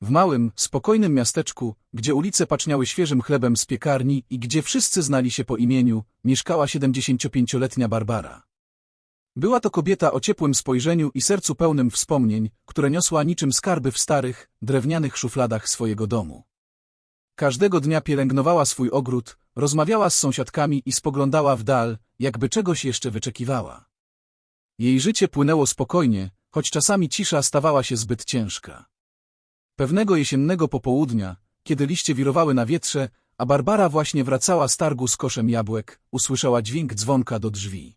W małym, spokojnym miasteczku, gdzie ulice paczniały świeżym chlebem z piekarni i gdzie wszyscy znali się po imieniu, mieszkała 75-letnia Barbara. Była to kobieta o ciepłym spojrzeniu i sercu pełnym wspomnień, które niosła niczym skarby w starych, drewnianych szufladach swojego domu. Każdego dnia pielęgnowała swój ogród, rozmawiała z sąsiadkami i spoglądała w dal, jakby czegoś jeszcze wyczekiwała. Jej życie płynęło spokojnie, choć czasami cisza stawała się zbyt ciężka. Pewnego jesiennego popołudnia, kiedy liście wirowały na wietrze, a Barbara właśnie wracała z targu z koszem jabłek, usłyszała dźwięk dzwonka do drzwi.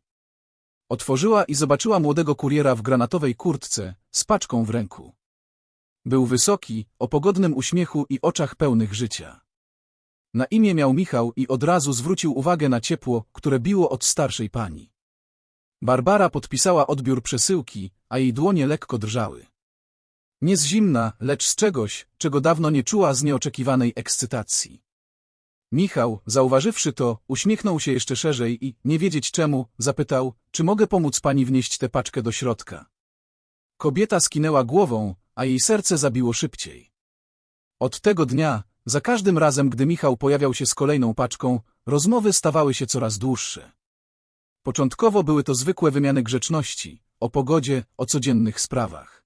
Otworzyła i zobaczyła młodego kuriera w granatowej kurtce, z paczką w ręku. Był wysoki, o pogodnym uśmiechu i oczach pełnych życia. Na imię miał Michał i od razu zwrócił uwagę na ciepło, które biło od starszej pani. Barbara podpisała odbiór przesyłki, a jej dłonie lekko drżały. Nie z zimna, lecz z czegoś, czego dawno nie czuła z nieoczekiwanej ekscytacji. Michał, zauważywszy to, uśmiechnął się jeszcze szerzej i, nie wiedzieć czemu, zapytał, czy mogę pomóc pani wnieść tę paczkę do środka. Kobieta skinęła głową, a jej serce zabiło szybciej. Od tego dnia, za każdym razem, gdy Michał pojawiał się z kolejną paczką, rozmowy stawały się coraz dłuższe. Początkowo były to zwykłe wymiany grzeczności, o pogodzie, o codziennych sprawach.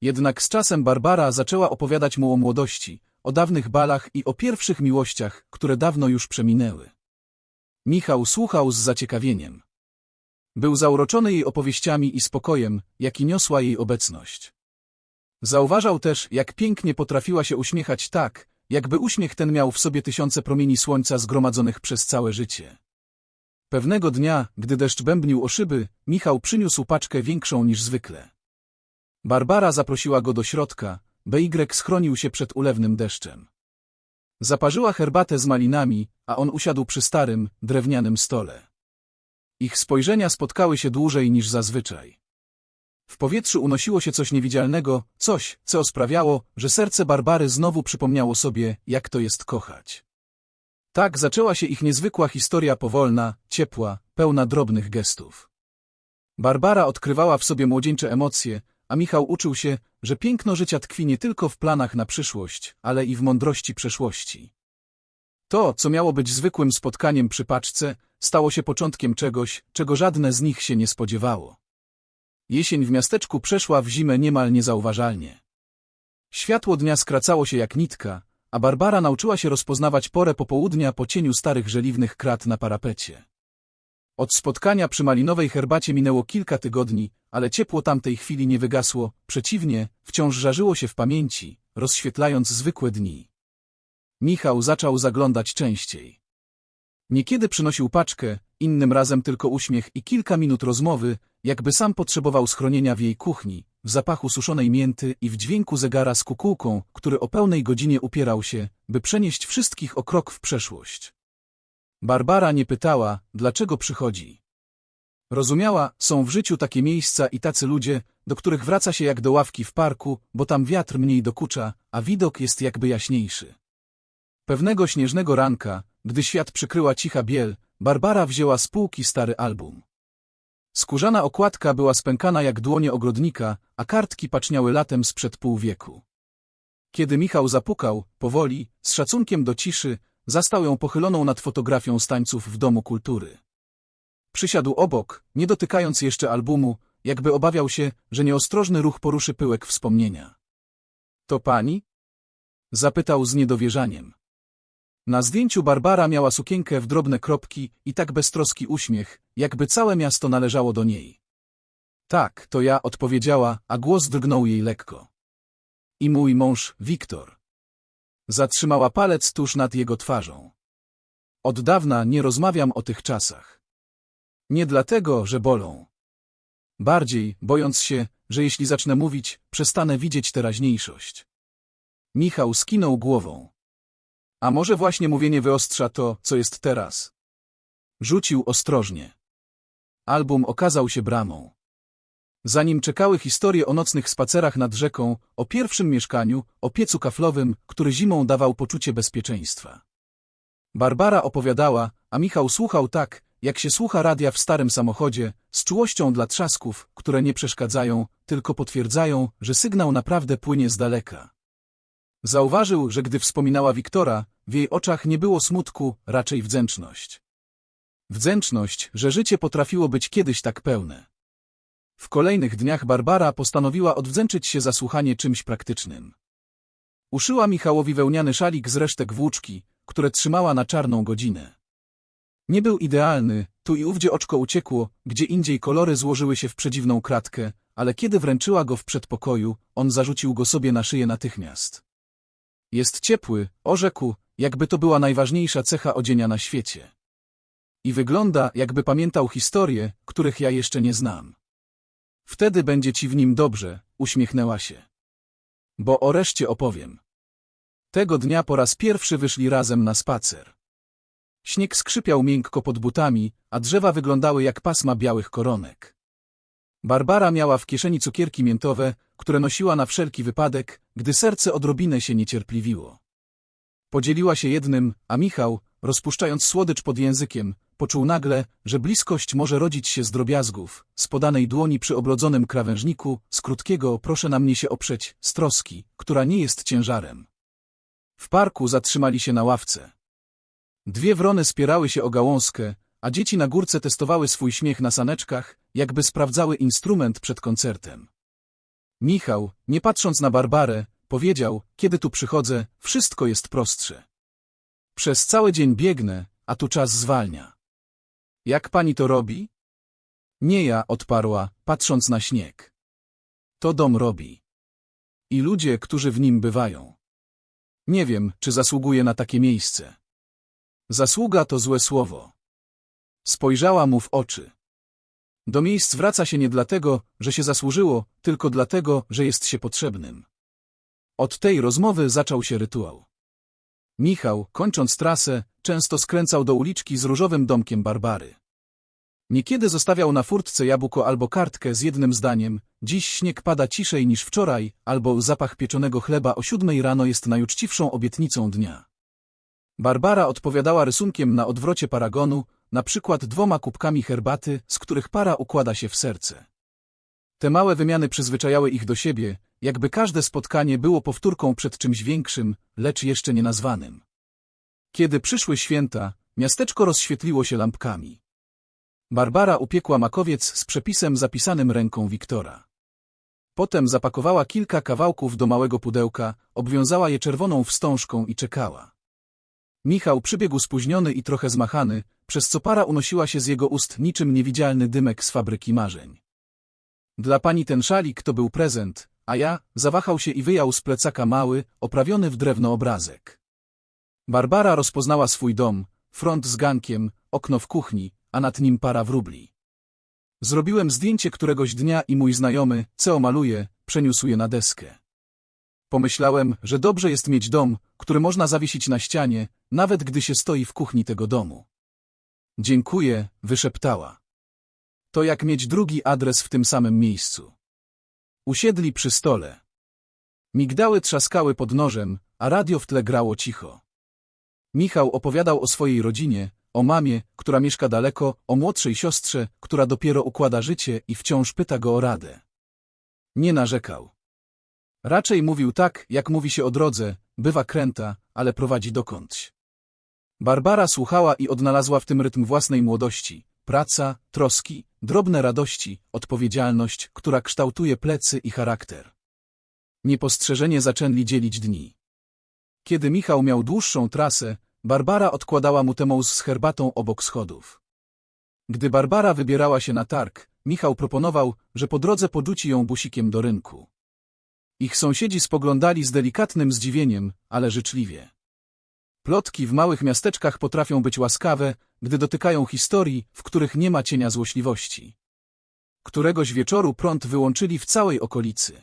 Jednak z czasem Barbara zaczęła opowiadać mu o młodości, o dawnych balach i o pierwszych miłościach, które dawno już przeminęły. Michał słuchał z zaciekawieniem. Był zauroczony jej opowieściami i spokojem, jaki niosła jej obecność. Zauważał też, jak pięknie potrafiła się uśmiechać tak, jakby uśmiech ten miał w sobie tysiące promieni słońca zgromadzonych przez całe życie. Pewnego dnia, gdy deszcz bębnił o szyby, Michał przyniósł paczkę większą niż zwykle. Barbara zaprosiła go do środka, BY schronił się przed ulewnym deszczem. Zaparzyła herbatę z malinami, a on usiadł przy starym, drewnianym stole. Ich spojrzenia spotkały się dłużej niż zazwyczaj. W powietrzu unosiło się coś niewidzialnego, coś, co sprawiało, że serce Barbary znowu przypomniało sobie, jak to jest kochać. Tak zaczęła się ich niezwykła historia powolna, ciepła, pełna drobnych gestów. Barbara odkrywała w sobie młodzieńcze emocje, a Michał uczył się, że piękno życia tkwi nie tylko w planach na przyszłość, ale i w mądrości przeszłości. To, co miało być zwykłym spotkaniem przy paczce, stało się początkiem czegoś, czego żadne z nich się nie spodziewało. Jesień w miasteczku przeszła w zimę niemal niezauważalnie. Światło dnia skracało się jak nitka, a Barbara nauczyła się rozpoznawać porę popołudnia po cieniu starych żeliwnych krat na parapecie. Od spotkania przy malinowej herbacie minęło kilka tygodni, ale ciepło tamtej chwili nie wygasło, przeciwnie, wciąż żarzyło się w pamięci, rozświetlając zwykłe dni. Michał zaczął zaglądać częściej. Niekiedy przynosił paczkę, innym razem tylko uśmiech i kilka minut rozmowy, jakby sam potrzebował schronienia w jej kuchni, w zapachu suszonej mięty i w dźwięku zegara z kukułką, który o pełnej godzinie upierał się, by przenieść wszystkich o krok w przeszłość. Barbara nie pytała, dlaczego przychodzi. Rozumiała, są w życiu takie miejsca i tacy ludzie, do których wraca się jak do ławki w parku, bo tam wiatr mniej dokucza, a widok jest jakby jaśniejszy. Pewnego śnieżnego ranka, gdy świat przykryła cicha biel, Barbara wzięła z półki stary album. Skórzana okładka była spękana jak dłonie ogrodnika, a kartki paczniały latem sprzed pół wieku. Kiedy Michał zapukał, powoli, z szacunkiem do ciszy, zastał ją pochyloną nad fotografią stańców w Domu Kultury. Przysiadł obok, nie dotykając jeszcze albumu, jakby obawiał się, że nieostrożny ruch poruszy pyłek wspomnienia. To pani? Zapytał z niedowierzaniem. Na zdjęciu Barbara miała sukienkę w drobne kropki i tak beztroski uśmiech, jakby całe miasto należało do niej. Tak, to ja, odpowiedziała, a głos drgnął jej lekko. I mój mąż, Wiktor. Zatrzymała palec tuż nad jego twarzą. Od dawna nie rozmawiam o tych czasach. Nie dlatego, że bolą. Bardziej, bojąc się, że jeśli zacznę mówić, przestanę widzieć teraźniejszość. Michał skinął głową. A może właśnie mówienie wyostrza to, co jest teraz? Rzucił ostrożnie. Album okazał się bramą. Zanim czekały historie o nocnych spacerach nad rzeką, o pierwszym mieszkaniu, o piecu kaflowym, który zimą dawał poczucie bezpieczeństwa. Barbara opowiadała, a Michał słuchał tak, jak się słucha radia w starym samochodzie, z czułością dla trzasków, które nie przeszkadzają, tylko potwierdzają, że sygnał naprawdę płynie z daleka. Zauważył, że gdy wspominała Wiktora, w jej oczach nie było smutku, raczej wdzięczność. Wdzięczność, że życie potrafiło być kiedyś tak pełne. W kolejnych dniach Barbara postanowiła odwdzięczyć się za słuchanie czymś praktycznym. Uszyła Michałowi wełniany szalik z resztek włóczki, które trzymała na czarną godzinę. Nie był idealny, tu i ówdzie oczko uciekło, gdzie indziej kolory złożyły się w przedziwną kratkę, ale kiedy wręczyła go w przedpokoju, on zarzucił go sobie na szyję natychmiast. Jest ciepły, orzekł, jakby to była najważniejsza cecha odzienia na świecie. I wygląda, jakby pamiętał historie, których ja jeszcze nie znam. Wtedy będzie ci w nim dobrze, uśmiechnęła się. Bo o reszcie opowiem. Tego dnia po raz pierwszy wyszli razem na spacer. Śnieg skrzypiał miękko pod butami, a drzewa wyglądały jak pasma białych koronek. Barbara miała w kieszeni cukierki miętowe, które nosiła na wszelki wypadek, gdy serce odrobinę się niecierpliwiło. Podzieliła się jednym, a Michał, rozpuszczając słodycz pod językiem, poczuł nagle, że bliskość może rodzić się z drobiazgów, z podanej dłoni przy oblodzonym krawężniku, z krótkiego proszę na mnie się oprzeć, z troski, która nie jest ciężarem. W parku zatrzymali się na ławce. Dwie wrony spierały się o gałązkę, a dzieci na górce testowały swój śmiech na saneczkach, jakby sprawdzały instrument przed koncertem. Michał, nie patrząc na Barbarę, powiedział, kiedy tu przychodzę, wszystko jest prostsze. Przez cały dzień biegnę, a tu czas zwalnia. Jak pani to robi? Nie ja, odparła, patrząc na śnieg. To dom robi. I ludzie, którzy w nim bywają. Nie wiem, czy zasługuje na takie miejsce. Zasługa to złe słowo. Spojrzała mu w oczy. Do miejsc wraca się nie dlatego, że się zasłużyło, tylko dlatego, że jest się potrzebnym. Od tej rozmowy zaczął się rytuał. Michał, kończąc trasę, często skręcał do uliczki z różowym domkiem Barbary. Niekiedy zostawiał na furtce jabłko albo kartkę z jednym zdaniem Dziś śnieg pada ciszej niż wczoraj, albo zapach pieczonego chleba o siódmej rano jest najuczciwszą obietnicą dnia. Barbara odpowiadała rysunkiem na odwrocie paragonu, na przykład dwoma kubkami herbaty, z których para układa się w serce. Te małe wymiany przyzwyczajały ich do siebie, jakby każde spotkanie było powtórką przed czymś większym, lecz jeszcze nienazwanym. Kiedy przyszły święta, miasteczko rozświetliło się lampkami. Barbara upiekła makowiec z przepisem zapisanym ręką Wiktora. Potem zapakowała kilka kawałków do małego pudełka, obwiązała je czerwoną wstążką i czekała. Michał przybiegł spóźniony i trochę zmachany, przez co para unosiła się z jego ust niczym niewidzialny dymek z fabryki marzeń. Dla pani ten szalik to był prezent, a ja zawahał się i wyjął z plecaka mały, oprawiony w drewno obrazek. Barbara rozpoznała swój dom, front z gankiem, okno w kuchni, a nad nim para wróbli. Zrobiłem zdjęcie któregoś dnia i mój znajomy, co maluje, przeniósł je na deskę. Pomyślałem, że dobrze jest mieć dom, który można zawiesić na ścianie, nawet gdy się stoi w kuchni tego domu. Dziękuję, wyszeptała. To jak mieć drugi adres w tym samym miejscu. Usiedli przy stole. Migdały trzaskały pod nożem, a radio w tle grało cicho. Michał opowiadał o swojej rodzinie, o mamie, która mieszka daleko, o młodszej siostrze, która dopiero układa życie i wciąż pyta go o radę. Nie narzekał. Raczej mówił tak, jak mówi się o drodze, bywa kręta, ale prowadzi dokądś. Barbara słuchała i odnalazła w tym rytm własnej młodości, praca, troski, drobne radości, odpowiedzialność, która kształtuje plecy i charakter. Niepostrzeżenie zaczęli dzielić dni. Kiedy Michał miał dłuższą trasę, Barbara odkładała mu temous z herbatą obok schodów. Gdy Barbara wybierała się na targ, Michał proponował, że po drodze podrzuci ją busikiem do rynku. Ich sąsiedzi spoglądali z delikatnym zdziwieniem, ale życzliwie. Plotki w małych miasteczkach potrafią być łaskawe, gdy dotykają historii, w których nie ma cienia złośliwości. Któregoś wieczoru prąd wyłączyli w całej okolicy.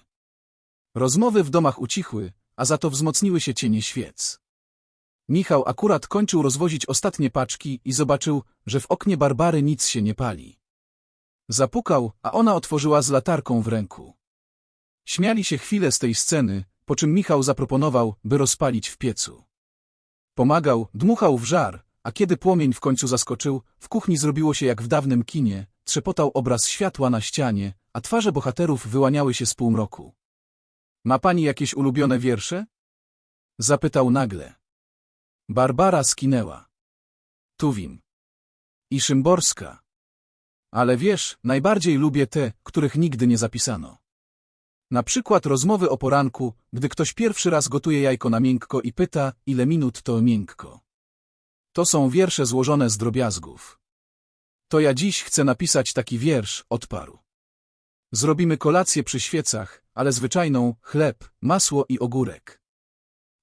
Rozmowy w domach ucichły, a za to wzmocniły się cienie świec. Michał akurat kończył rozwozić ostatnie paczki i zobaczył, że w oknie Barbary nic się nie pali. Zapukał, a ona otworzyła z latarką w ręku. Śmiali się chwilę z tej sceny, po czym Michał zaproponował, by rozpalić w piecu. Pomagał, dmuchał w żar, a kiedy płomień w końcu zaskoczył, w kuchni zrobiło się jak w dawnym kinie, trzepotał obraz światła na ścianie, a twarze bohaterów wyłaniały się z półmroku. Ma pani jakieś ulubione wiersze? Zapytał nagle. Barbara skinęła. Tuwim. I Szymborska. Ale wiesz, najbardziej lubię te, których nigdy nie zapisano. Na przykład rozmowy o poranku, gdy ktoś pierwszy raz gotuje jajko na miękko i pyta, ile minut to miękko. To są wiersze złożone z drobiazgów. To ja dziś chcę napisać taki wiersz, odparł. Zrobimy kolację przy świecach, ale zwyczajną, chleb, masło i ogórek.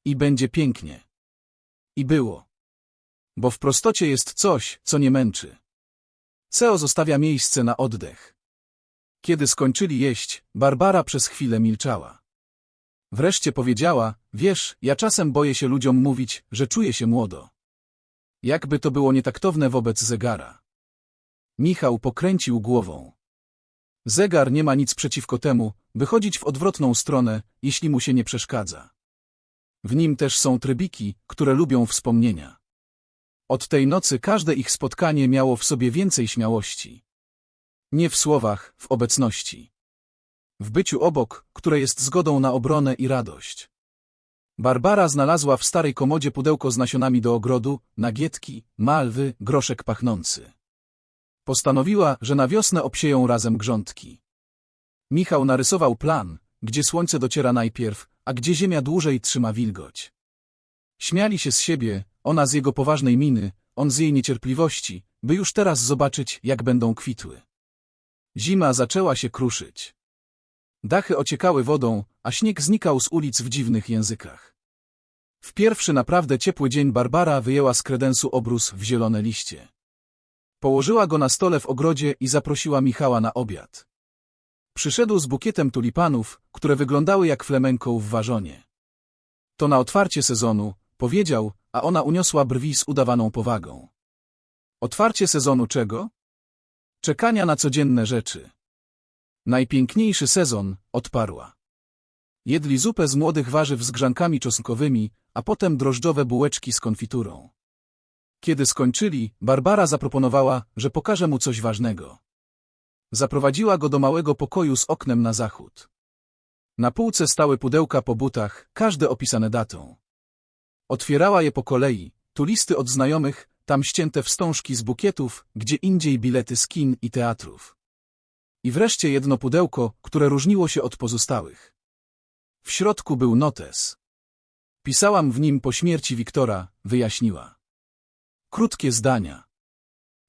I będzie pięknie. I było. Bo w prostocie jest coś, co nie męczy. Ceo zostawia miejsce na oddech. Kiedy skończyli jeść, Barbara przez chwilę milczała. Wreszcie powiedziała, wiesz, ja czasem boję się ludziom mówić, że czuję się młodo. Jakby to było nietaktowne wobec zegara. Michał pokręcił głową. Zegar nie ma nic przeciwko temu, by chodzić w odwrotną stronę, jeśli mu się nie przeszkadza. W nim też są trybiki, które lubią wspomnienia. Od tej nocy każde ich spotkanie miało w sobie więcej śmiałości. Nie w słowach, w obecności. W byciu obok, które jest zgodą na obronę i radość. Barbara znalazła w starej komodzie pudełko z nasionami do ogrodu, nagietki, malwy, groszek pachnący. Postanowiła, że na wiosnę obsieją razem grządki. Michał narysował plan, gdzie słońce dociera najpierw, a gdzie ziemia dłużej trzyma wilgoć. Śmiali się z siebie, ona z jego poważnej miny, on z jej niecierpliwości, by już teraz zobaczyć, jak będą kwitły. Zima zaczęła się kruszyć. Dachy ociekały wodą, a śnieg znikał z ulic w dziwnych językach. W pierwszy naprawdę ciepły dzień Barbara wyjęła z kredensu obrus w zielone liście. Położyła go na stole w ogrodzie i zaprosiła Michała na obiad. Przyszedł z bukietem tulipanów, które wyglądały jak flemenko w wazonie. To na otwarcie sezonu, powiedział, a ona uniosła brwi z udawaną powagą. Otwarcie sezonu czego? Czekania na codzienne rzeczy. Najpiękniejszy sezon, odparła. Jedli zupę z młodych warzyw z grzankami czosnkowymi, a potem drożdżowe bułeczki z konfiturą. Kiedy skończyli, Barbara zaproponowała, że pokaże mu coś ważnego. Zaprowadziła go do małego pokoju z oknem na zachód. Na półce stały pudełka po butach, każde opisane datą. Otwierała je po kolei, tu listy od znajomych, tam ścięte wstążki z bukietów, gdzie indziej bilety z kin i teatrów. I wreszcie jedno pudełko, które różniło się od pozostałych. W środku był notes. Pisałam w nim po śmierci Wiktora, wyjaśniła. Krótkie zdania.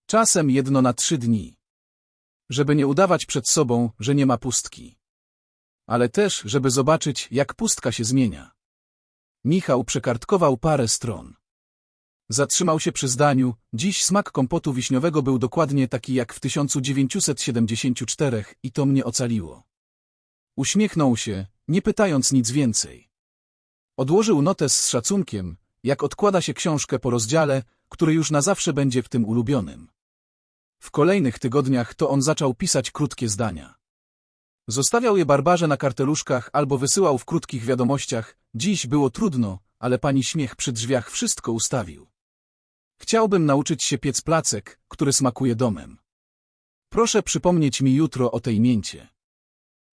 Czasem jedno na trzy dni. Żeby nie udawać przed sobą, że nie ma pustki. Ale też, żeby zobaczyć, jak pustka się zmienia. Michał przekartkował parę stron. Zatrzymał się przy zdaniu, dziś smak kompotu wiśniowego był dokładnie taki jak w 1974 i to mnie ocaliło. Uśmiechnął się, nie pytając nic więcej. Odłożył notes z szacunkiem, jak odkłada się książkę po rozdziale, który już na zawsze będzie w tym ulubionym. W kolejnych tygodniach to on zaczął pisać krótkie zdania. Zostawiał je Barbarze na karteluszkach albo wysyłał w krótkich wiadomościach. Dziś było trudno, ale pani śmiech przy drzwiach wszystko ustawił. Chciałbym nauczyć się piec placek, który smakuje domem. Proszę przypomnieć mi jutro o tej mięcie.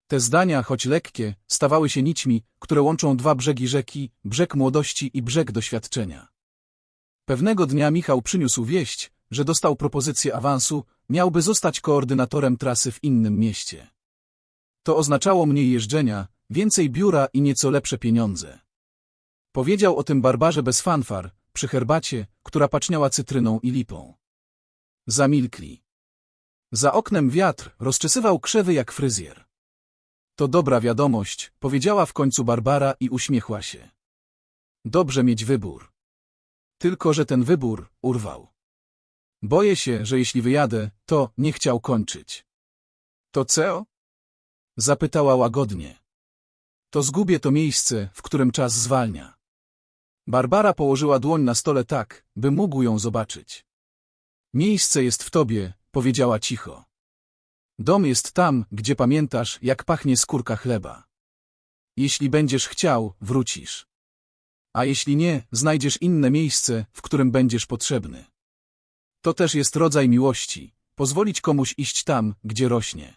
Te zdania, choć lekkie, stawały się nićmi, które łączą dwa brzegi rzeki, brzeg młodości i brzeg doświadczenia. Pewnego dnia Michał przyniósł wieść, że dostał propozycję awansu, miałby zostać koordynatorem trasy w innym mieście. To oznaczało mniej jeżdżenia, więcej biura i nieco lepsze pieniądze. Powiedział o tym Barbarze bez fanfar, przy herbacie, która paczniała cytryną i lipą. Zamilkli. Za oknem wiatr rozczesywał krzewy jak fryzjer. To dobra wiadomość, powiedziała w końcu Barbara i uśmiechła się. Dobrze mieć wybór. Tylko, że ten wybór urwał. Boję się, że jeśli wyjadę, to nie chciał kończyć. To co? Zapytała łagodnie. To zgubię to miejsce, w którym czas zwalnia. Barbara położyła dłoń na stole tak, by mógł ją zobaczyć. Miejsce jest w tobie, powiedziała cicho. Dom jest tam, gdzie pamiętasz, jak pachnie skórka chleba. Jeśli będziesz chciał, wrócisz. A jeśli nie, znajdziesz inne miejsce, w którym będziesz potrzebny. To też jest rodzaj miłości, pozwolić komuś iść tam, gdzie rośnie.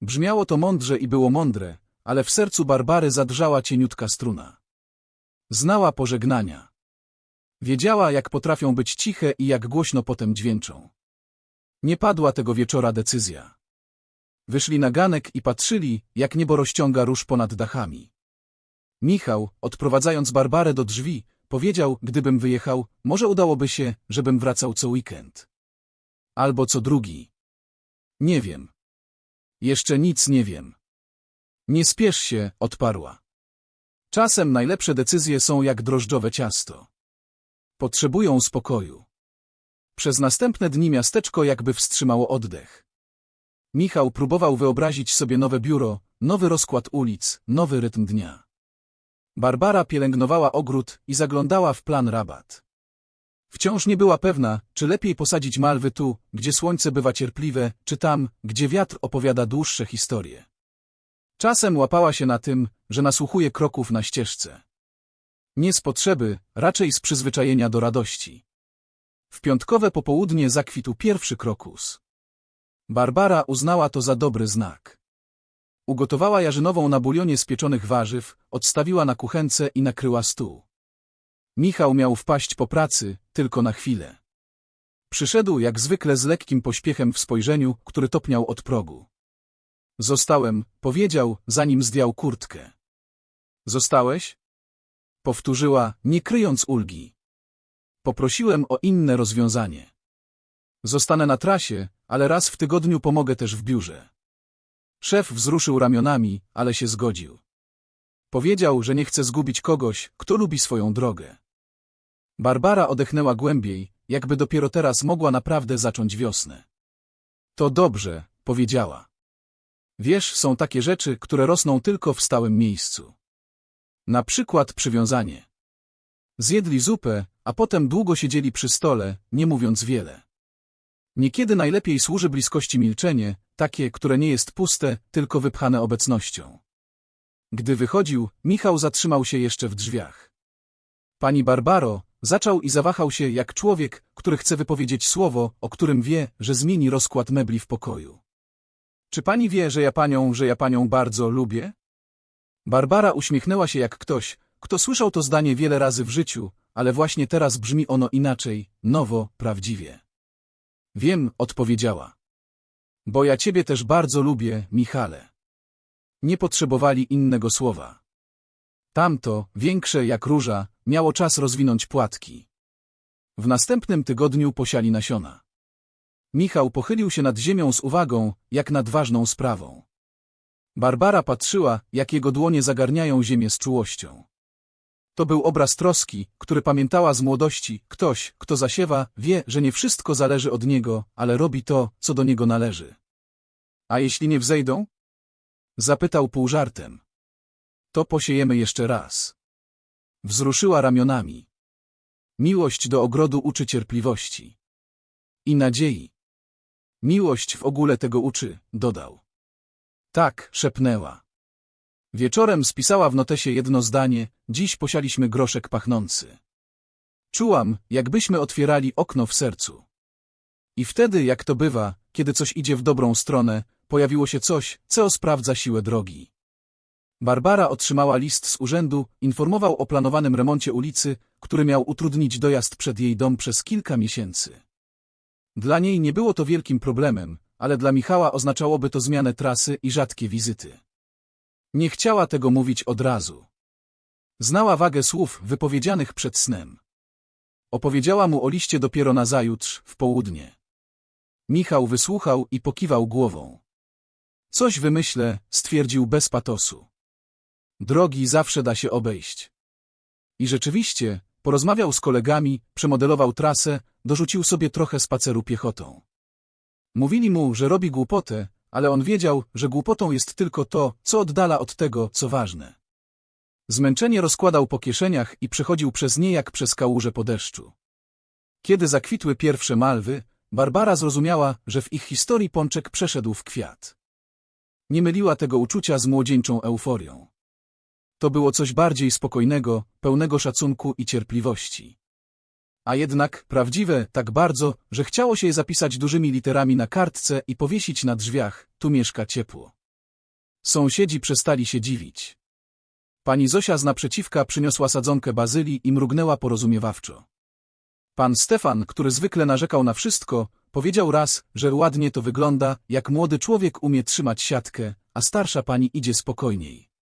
Brzmiało to mądrze i było mądre, ale w sercu Barbary zadrżała cieniutka struna. Znała pożegnania. Wiedziała, jak potrafią być ciche i jak głośno potem dźwięczą. Nie padła tego wieczora decyzja. Wyszli na ganek i patrzyli, jak niebo rozciąga róż ponad dachami. Michał, odprowadzając Barbarę do drzwi, powiedział, gdybym wyjechał, może udałoby się, żebym wracał co weekend. Albo co drugi. Nie wiem. Jeszcze nic nie wiem. Nie spiesz się, odparła. Czasem najlepsze decyzje są jak drożdżowe ciasto. Potrzebują spokoju. Przez następne dni miasteczko jakby wstrzymało oddech. Michał próbował wyobrazić sobie nowe biuro, nowy rozkład ulic, nowy rytm dnia. Barbara pielęgnowała ogród i zaglądała w plan rabat. Wciąż nie była pewna, czy lepiej posadzić malwy tu, gdzie słońce bywa cierpliwe, czy tam, gdzie wiatr opowiada dłuższe historie. Czasem łapała się na tym, że nasłuchuje kroków na ścieżce. Nie z potrzeby, raczej z przyzwyczajenia do radości. W piątkowe popołudnie zakwitł pierwszy krokus. Barbara uznała to za dobry znak. Ugotowała jarzynową na bulionie z pieczonych warzyw, odstawiła na kuchence i nakryła stół. Michał miał wpaść po pracy, tylko na chwilę. Przyszedł jak zwykle z lekkim pośpiechem w spojrzeniu, który topniał od progu. Zostałem, powiedział, zanim zdjął kurtkę. Zostałeś? Powtórzyła, nie kryjąc ulgi. Poprosiłem o inne rozwiązanie. Zostanę na trasie, ale raz w tygodniu pomogę też w biurze. Szef wzruszył ramionami, ale się zgodził. Powiedział, że nie chce zgubić kogoś, kto lubi swoją drogę. Barbara odechnęła głębiej, jakby dopiero teraz mogła naprawdę zacząć wiosnę. To dobrze, powiedziała. Wiesz, są takie rzeczy, które rosną tylko w stałym miejscu. Na przykład przywiązanie. Zjedli zupę, a potem długo siedzieli przy stole, nie mówiąc wiele. Niekiedy najlepiej służy bliskości milczenie, takie, które nie jest puste, tylko wypchane obecnością. Gdy wychodził, Michał zatrzymał się jeszcze w drzwiach. Pani Barbaro, zaczął i zawahał się jak człowiek, który chce wypowiedzieć słowo, o którym wie, że zmieni rozkład mebli w pokoju. Czy pani wie, że ja panią, że ja panią bardzo lubię? Barbara uśmiechnęła się jak ktoś, kto słyszał to zdanie wiele razy w życiu, ale właśnie teraz brzmi ono inaczej, nowo, prawdziwie. Wiem, odpowiedziała. Bo ja ciebie też bardzo lubię, Michale. Nie potrzebowali innego słowa. Tamto, większe jak róża, miało czas rozwinąć płatki. W następnym tygodniu posiali nasiona. Michał pochylił się nad ziemią z uwagą, jak nad ważną sprawą. Barbara patrzyła, jak jego dłonie zagarniają ziemię z czułością. To był obraz troski, który pamiętała z młodości. Ktoś, kto zasiewa, wie, że nie wszystko zależy od niego, ale robi to, co do niego należy. A jeśli nie wzejdą? Zapytał pół żartem. To posiejemy jeszcze raz. Wzruszyła ramionami. Miłość do ogrodu uczy cierpliwości. I nadziei. Miłość w ogóle tego uczy, dodał. Tak, szepnęła. Wieczorem spisała w notesie jedno zdanie, dziś posialiśmy groszek pachnący. Czułam, jakbyśmy otwierali okno w sercu. I wtedy, jak to bywa, kiedy coś idzie w dobrą stronę, pojawiło się coś, co sprawdza siłę drogi. Barbara otrzymała list z urzędu, informował o planowanym remoncie ulicy, który miał utrudnić dojazd przed jej dom przez kilka miesięcy. Dla niej nie było to wielkim problemem, ale dla Michała oznaczałoby to zmianę trasy i rzadkie wizyty. Nie chciała tego mówić od razu. Znała wagę słów wypowiedzianych przed snem. Opowiedziała mu o liście dopiero nazajutrz, w południe. Michał wysłuchał i pokiwał głową. Coś wymyślę, stwierdził bez patosu. Drogi zawsze da się obejść. I rzeczywiście, porozmawiał z kolegami, przemodelował trasę, dorzucił sobie trochę spaceru piechotą. Mówili mu, że robi głupotę, ale on wiedział, że głupotą jest tylko to, co oddala od tego, co ważne. Zmęczenie rozkładał po kieszeniach i przechodził przez nie jak przez kałuże po deszczu. Kiedy zakwitły pierwsze malwy, Barbara zrozumiała, że w ich historii pączek przeszedł w kwiat. Nie myliła tego uczucia z młodzieńczą euforią. To było coś bardziej spokojnego, pełnego szacunku i cierpliwości. A jednak prawdziwe tak bardzo, że chciało się je zapisać dużymi literami na kartce i powiesić na drzwiach, tu mieszka ciepło. Sąsiedzi przestali się dziwić. Pani Zosia z naprzeciwka przyniosła sadzonkę bazylii i mrugnęła porozumiewawczo. Pan Stefan, który zwykle narzekał na wszystko, powiedział raz, że ładnie to wygląda, jak młody człowiek umie trzymać siatkę, a starsza pani idzie spokojniej.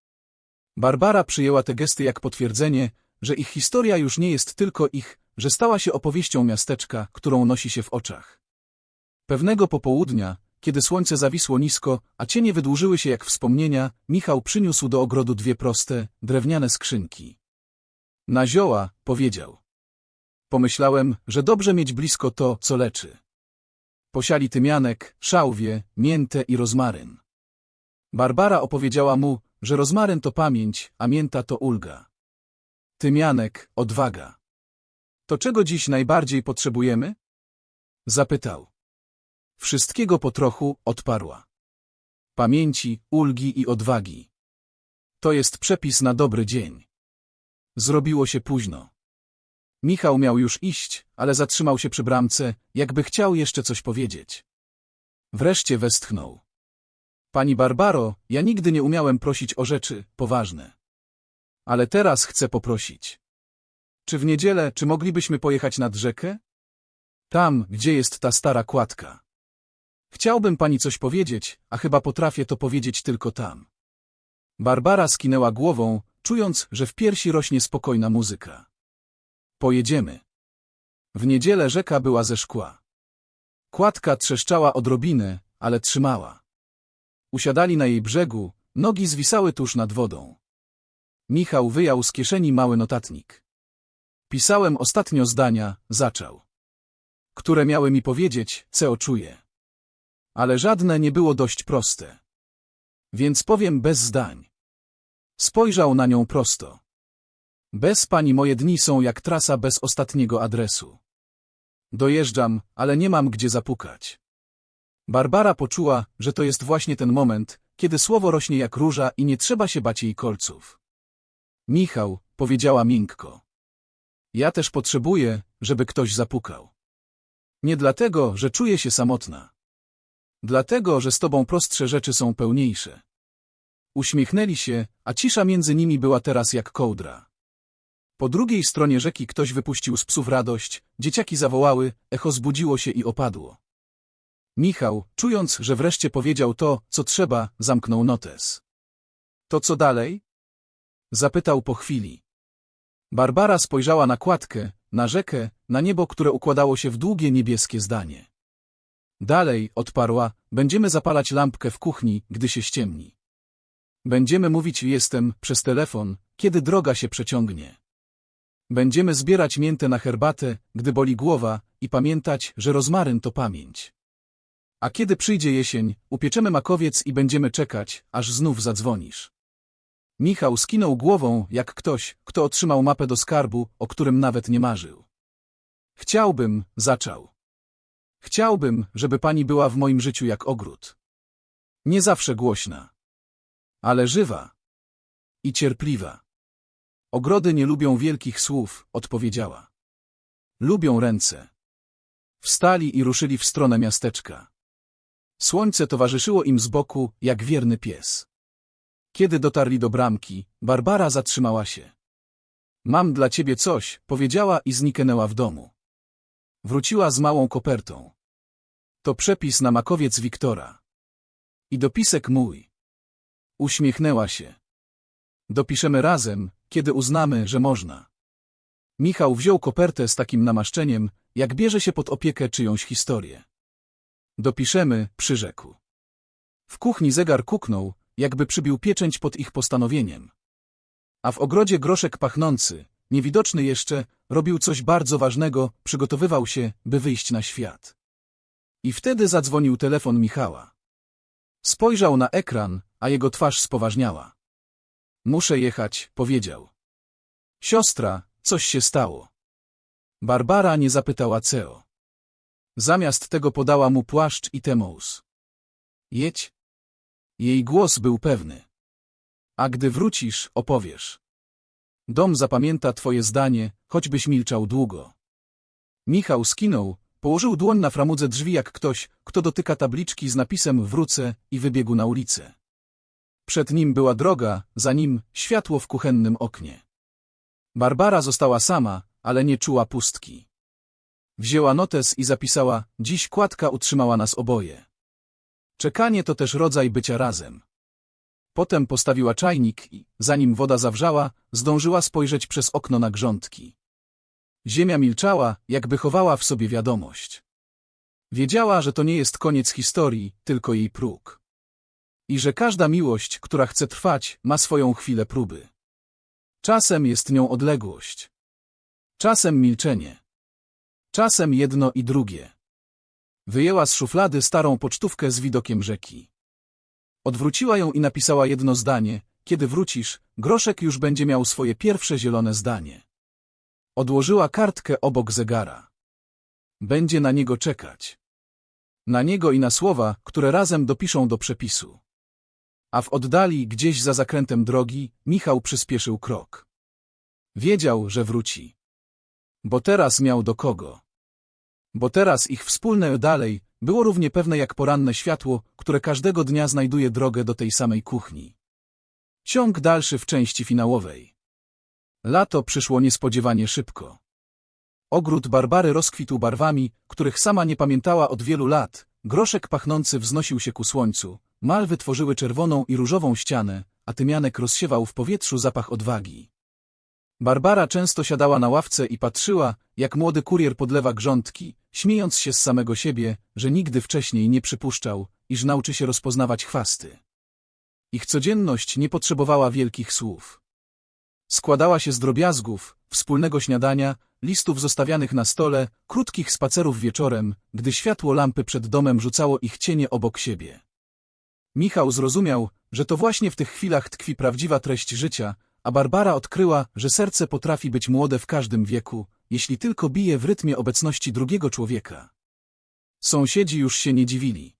Barbara przyjęła te gesty jak potwierdzenie, że ich historia już nie jest tylko ich, że stała się opowieścią miasteczka, którą nosi się w oczach. Pewnego popołudnia, kiedy słońce zawisło nisko, a cienie wydłużyły się jak wspomnienia, Michał przyniósł do ogrodu dwie proste, drewniane skrzynki. Na zioła, powiedział. Pomyślałem, że dobrze mieć blisko to, co leczy. Posiali tymianek, szałwie, miętę i rozmaryn. Barbara opowiedziała mu, że rozmaryn to pamięć, a mięta to ulga. Tymianek, odwaga. To czego dziś najbardziej potrzebujemy? Zapytał. Wszystkiego po trochu, odparła. Pamięci, ulgi i odwagi. To jest przepis na dobry dzień. Zrobiło się późno. Michał miał już iść, ale zatrzymał się przy bramce, jakby chciał jeszcze coś powiedzieć. Wreszcie westchnął. Pani Barbaro, ja nigdy nie umiałem prosić o rzeczy poważne. Ale teraz chcę poprosić. Czy w niedzielę, czy moglibyśmy pojechać nad rzekę? Tam, gdzie jest ta stara kładka. Chciałbym pani coś powiedzieć, a chyba potrafię to powiedzieć tylko tam. Barbara skinęła głową, czując, że w piersi rośnie spokojna muzyka. Pojedziemy. W niedzielę rzeka była ze szkła. Kładka trzeszczała odrobinę, ale trzymała. Usiadali na jej brzegu, nogi zwisały tuż nad wodą. Michał wyjął z kieszeni mały notatnik. Pisałem ostatnio zdania, zaczął. Które miały mi powiedzieć, co czuję. Ale żadne nie było dość proste. Więc powiem bez zdań. Spojrzał na nią prosto. Bez pani moje dni są jak trasa bez ostatniego adresu. Dojeżdżam, ale nie mam gdzie zapukać. Barbara poczuła, że to jest właśnie ten moment, kiedy słowo rośnie jak róża i nie trzeba się bać jej kolców. Michał, powiedziała miękko. Ja też potrzebuję, żeby ktoś zapukał. Nie dlatego, że czuję się samotna. Dlatego, że z tobą prostsze rzeczy są pełniejsze. Uśmiechnęli się, a cisza między nimi była teraz jak kołdra. Po drugiej stronie rzeki ktoś wypuścił z psów radość, dzieciaki zawołały, echo zbudziło się i opadło. Michał, czując, że wreszcie powiedział to, co trzeba, zamknął notes. To co dalej? Zapytał po chwili. Barbara spojrzała na kładkę, na rzekę, na niebo, które układało się w długie niebieskie zdanie. Dalej, odparła, będziemy zapalać lampkę w kuchni, gdy się ściemni. Będziemy mówić jestem przez telefon, kiedy droga się przeciągnie. Będziemy zbierać miętę na herbatę, gdy boli głowa i pamiętać, że rozmaryn to pamięć. A kiedy przyjdzie jesień, upieczemy makowiec i będziemy czekać, aż znów zadzwonisz. Michał skinął głową, jak ktoś, kto otrzymał mapę do skarbu, o którym nawet nie marzył. Chciałbym, zaczął. Chciałbym, żeby pani była w moim życiu jak ogród. Nie zawsze głośna. Ale żywa. I cierpliwa. Ogrody nie lubią wielkich słów, odpowiedziała. Lubią ręce. Wstali i ruszyli w stronę miasteczka. Słońce towarzyszyło im z boku, jak wierny pies. Kiedy dotarli do bramki, Barbara zatrzymała się. Mam dla ciebie coś, powiedziała i zniknęła w domu. Wróciła z małą kopertą. To przepis na makowiec Wiktora. I dopisek mój. Uśmiechnęła się. Dopiszemy razem, kiedy uznamy, że można. Michał wziął kopertę z takim namaszczeniem, jak bierze się pod opiekę czyjąś historię. Dopiszemy, przyrzekł. W kuchni zegar kuknął, jakby przybił pieczęć pod ich postanowieniem. A w ogrodzie groszek pachnący, niewidoczny jeszcze, robił coś bardzo ważnego, przygotowywał się, by wyjść na świat. I wtedy zadzwonił telefon Michała. Spojrzał na ekran, a jego twarz spoważniała. Muszę jechać, powiedział. Siostra, coś się stało. Barbara nie zapytała Ceo. Zamiast tego podała mu płaszcz i temous. Jedź. Jej głos był pewny. A gdy wrócisz, opowiesz. Dom zapamięta twoje zdanie, choćbyś milczał długo. Michał skinął, położył dłoń na framudze drzwi jak ktoś, kto dotyka tabliczki z napisem wrócę i wybiegł na ulicę. Przed nim była droga, za nim światło w kuchennym oknie. Barbara została sama, ale nie czuła pustki. Wzięła notes i zapisała, dziś kładka utrzymała nas oboje. Czekanie to też rodzaj bycia razem. Potem postawiła czajnik i, zanim woda zawrzała, zdążyła spojrzeć przez okno na grządki. Ziemia milczała, jakby chowała w sobie wiadomość. Wiedziała, że to nie jest koniec historii, tylko jej próg. I że każda miłość, która chce trwać, ma swoją chwilę próby. Czasem jest nią odległość. Czasem milczenie. Czasem jedno i drugie. Wyjęła z szuflady starą pocztówkę z widokiem rzeki. Odwróciła ją i napisała jedno zdanie. Kiedy wrócisz, Groszek już będzie miał swoje pierwsze zielone zdanie. Odłożyła kartkę obok zegara. Będzie na niego czekać. Na niego i na słowa, które razem dopiszą do przepisu. A w oddali, gdzieś za zakrętem drogi, Michał przyspieszył krok. Wiedział, że wróci. Bo teraz miał do kogo. Bo teraz ich wspólne dalej było równie pewne jak poranne światło, które każdego dnia znajduje drogę do tej samej kuchni. Ciąg dalszy w części finałowej. Lato przyszło niespodziewanie szybko. Ogród Barbary rozkwitł barwami, których sama nie pamiętała od wielu lat, groszek pachnący wznosił się ku słońcu, malwy tworzyły czerwoną i różową ścianę, a tymianek rozsiewał w powietrzu zapach odwagi. Barbara często siadała na ławce i patrzyła, jak młody kurier podlewa grządki, śmiejąc się z samego siebie, że nigdy wcześniej nie przypuszczał, iż nauczy się rozpoznawać chwasty. Ich codzienność nie potrzebowała wielkich słów. Składała się z drobiazgów, wspólnego śniadania, listów zostawianych na stole, krótkich spacerów wieczorem, gdy światło lampy przed domem rzucało ich cienie obok siebie. Michał zrozumiał, że to właśnie w tych chwilach tkwi prawdziwa treść życia, a Barbara odkryła, że serce potrafi być młode w każdym wieku, jeśli tylko bije w rytmie obecności drugiego człowieka. Sąsiedzi już się nie dziwili.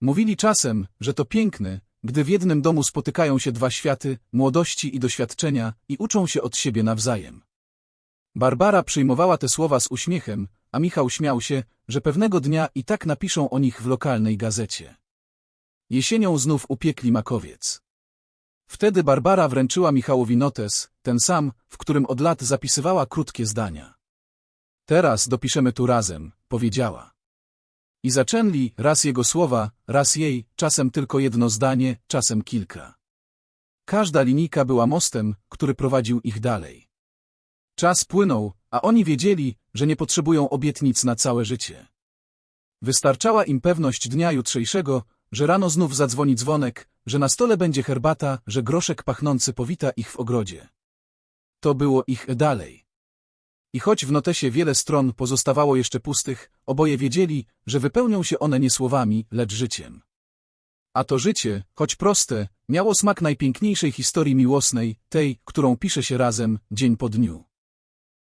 Mówili czasem, że to piękne, gdy w jednym domu spotykają się dwa światy, młodości i doświadczenia, i uczą się od siebie nawzajem. Barbara przyjmowała te słowa z uśmiechem, a Michał śmiał się, że pewnego dnia i tak napiszą o nich w lokalnej gazecie. Jesienią znów upiekli makowiec. Wtedy Barbara wręczyła Michałowi notes, ten sam, w którym od lat zapisywała krótkie zdania. Teraz dopiszemy tu razem, powiedziała. I zaczęli raz jego słowa, raz jej, czasem tylko jedno zdanie, czasem kilka. Każda linijka była mostem, który prowadził ich dalej. Czas płynął, a oni wiedzieli, że nie potrzebują obietnic na całe życie. Wystarczała im pewność dnia jutrzejszego, że rano znów zadzwoni dzwonek, że na stole będzie herbata, że groszek pachnący powita ich w ogrodzie. To było ich dalej. I choć w notesie wiele stron pozostawało jeszcze pustych, oboje wiedzieli, że wypełnią się one nie słowami, lecz życiem. A to życie, choć proste, miało smak najpiękniejszej historii miłosnej, tej, którą pisze się razem, dzień po dniu.